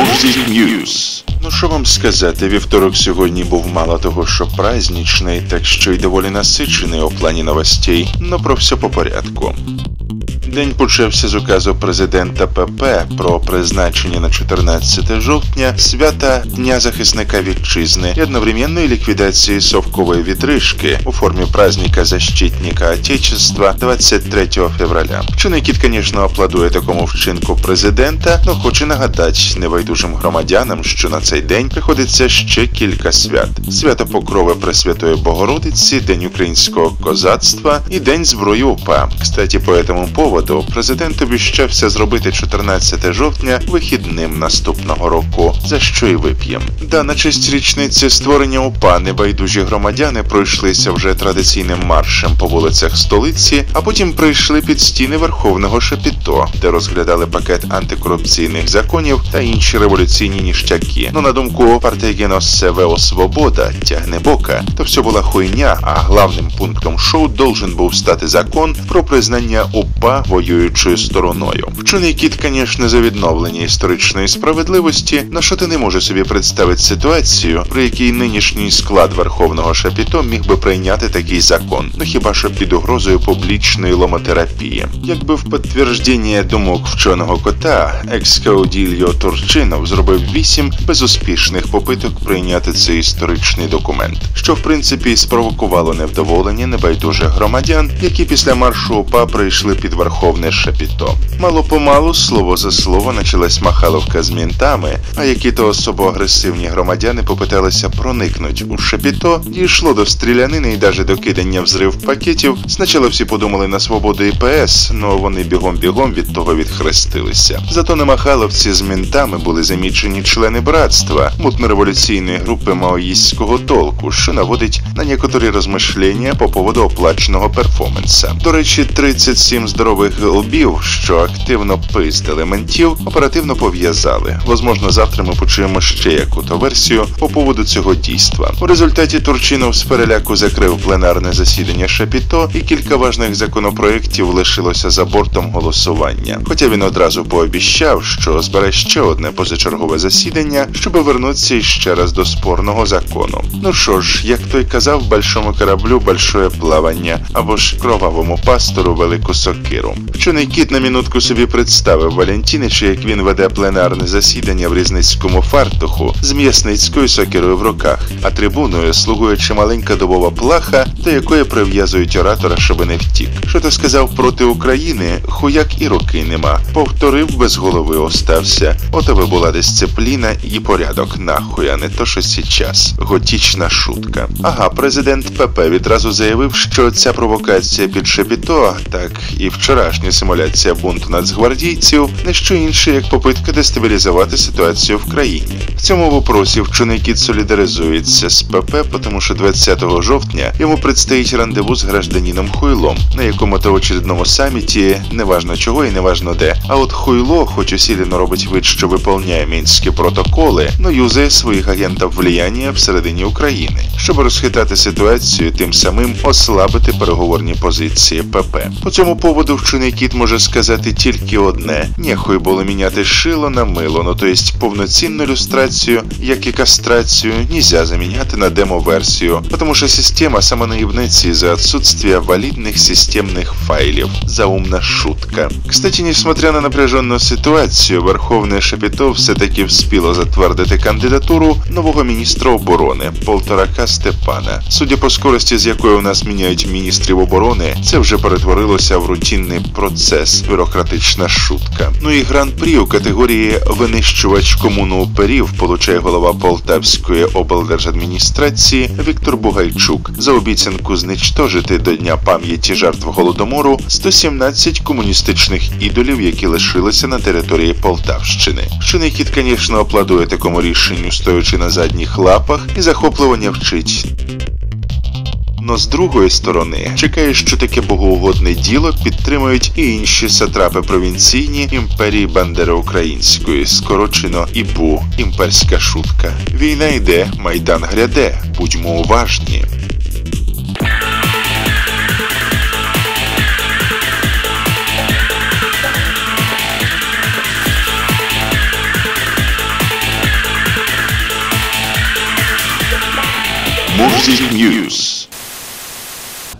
Music News. Ну що вам сказати, вівторок сьогодні був мало того, що праздничний, так що й доволі насичений у плані новостей, но про все по порядку. День почався з указу президента ПП про призначення на 14 жовтня свята Дня захисника вітчизни і одновременної ліквідації совкової відрижки у формі праздника защитника Отечества 23 февраля. Кіт, звісно, аплодує такому вчинку президента, але хоче нагадати небайдужим громадянам, що на цей день приходиться ще кілька свят: свято Покрови Пресвятої Богородиці, День українського козацтва і День зброї УПА. Кстати, по этому поводу президент обіщався зробити 14 жовтня вихідним наступного року, за що й вип'єм. Да, на честь річниці створення УПА небайдужі громадяни пройшлися вже традиційним маршем по вулицях столиці, а потім прийшли під стіни Верховного Шапіто, де розглядали пакет антикорупційних законів та інші революційні ніштяки. Ну на думку партії СВО Свобода тягне бока, то все була хуйня. А главним пунктом шоу должен був стати закон про признання УПА воюючою стороною. Вчений кіт, звісно, за відновлення історичної справедливості, на що ти не може собі представити ситуацію, при якій нинішній склад Верховного Шапіто міг би прийняти такий закон, ну хіба що під угрозою публічної ломотерапії. Якби в підтвердження думок вченого кота екскаудільо Турчинов зробив вісім безуспішних попиток прийняти цей історичний документ, що в принципі спровокувало невдоволення небайдужих громадян, які після маршу УПА прийшли під Верховне Шапіто. Мало помалу, слово за слово, почалась махаловка з мінтами, а які то особо агресивні громадяни попиталися проникнуть у Шапіто, дійшло до стрілянини і навіть до кидання взрив пакетів. Спочатку всі подумали на свободу ІПС, але вони бігом-бігом від того відхрестилися. Зато на махаловці з мінтами були замічені члени братства, мутно-революційної групи маоїстського толку, що наводить на некоторі розмишлення по поводу оплаченого перформанса. До речі, 37 здорових голубів, що активно пиздили ментів, оперативно пов'язали. Возможно, завтра ми почуємо ще яку-то версію по поводу цього дійства. У результаті Турчинов з переляку закрив пленарне засідання Шапіто, і кілька важних законопроєктів лишилося за бортом голосування. Хоча він одразу пообіщав, що збере ще одне позачергове засідання, щоб вернутися ще раз до спорного закону. Ну що ж, як той казав, большому кораблю большое плавання або ж кровавому пастору велику сокиру. Вчений кіт на минутку собі представив Валентінича, як він веде пленарне засідання в різницькому фартуху з м'ясницькою сокирою в руках, а трибуною слугує чималенька добова плаха, до якої прив'язують оратора, щоби не втік. Що ти сказав проти України, хуяк і руки нема. Повторив без голови остався. От аби була дисципліна і порядок нахуй, а не то що сейчас. Готічна шутка. Ага, президент ПП відразу заявив, що ця провокація під Шепіто, так і вчорашня симуляція бунту нацгвардійців, не що інше, як попитка дестабілізувати ситуацію в країні. В цьому вопросі вчений кіт солідаризується з ПП, тому що 20 жовтня йому предстоїть рандеву з гражданином Хуйлом, на якому то очередному саміті неважно чого і неважно де. А от Хуйло, хоч усілено робить вид, що виповняє мінські протоколи, но юзає своїх агентів влияння всередині України, щоб розхитати ситуацію, тим самим ослабити переговорні позиції ПП. По цьому поводу вчений кіт може сказати тільки одне: нехуй було міняти шило на мило, ну то есть повноцінну ілюстрацію, як і кастрацію, нельзя заміняти на демо-версію, тому що система самонаїбнеться из-за отсутствия валидных системных файлів. Заумна шутка. Кстати, несмотря на напряженну ситуацію, Верховне Шапіто все-таки вспіло затвердити кандидатуру нового міністра оборони Полторака Степана. Судя по скорості, з якою у нас міняють міністрів оборони, це вже перетворилося в рутинний процес, бюрократична шутка. Ну і гран-прі у категорії винищувач комуну оперів получає голова Полтавської облдержадміністрації Віктор Бугайчук за обіцянку знищити до дня пам'яті жертв голодомору 117 комуністичних ідолів, які лишилися на території Полтавщини. Вчений кіт, звісно, аплодує такому рішенню, стоячи на задніх лапах, і захоплювання вчить. Одно з другої сторони чекає, що таке богоугодне діло підтримують і інші сатрапи провінційні імперії Бандери Української, скорочено ІБУ, імперська шутка. Війна йде, майдан гряде, будьмо уважні. Music News.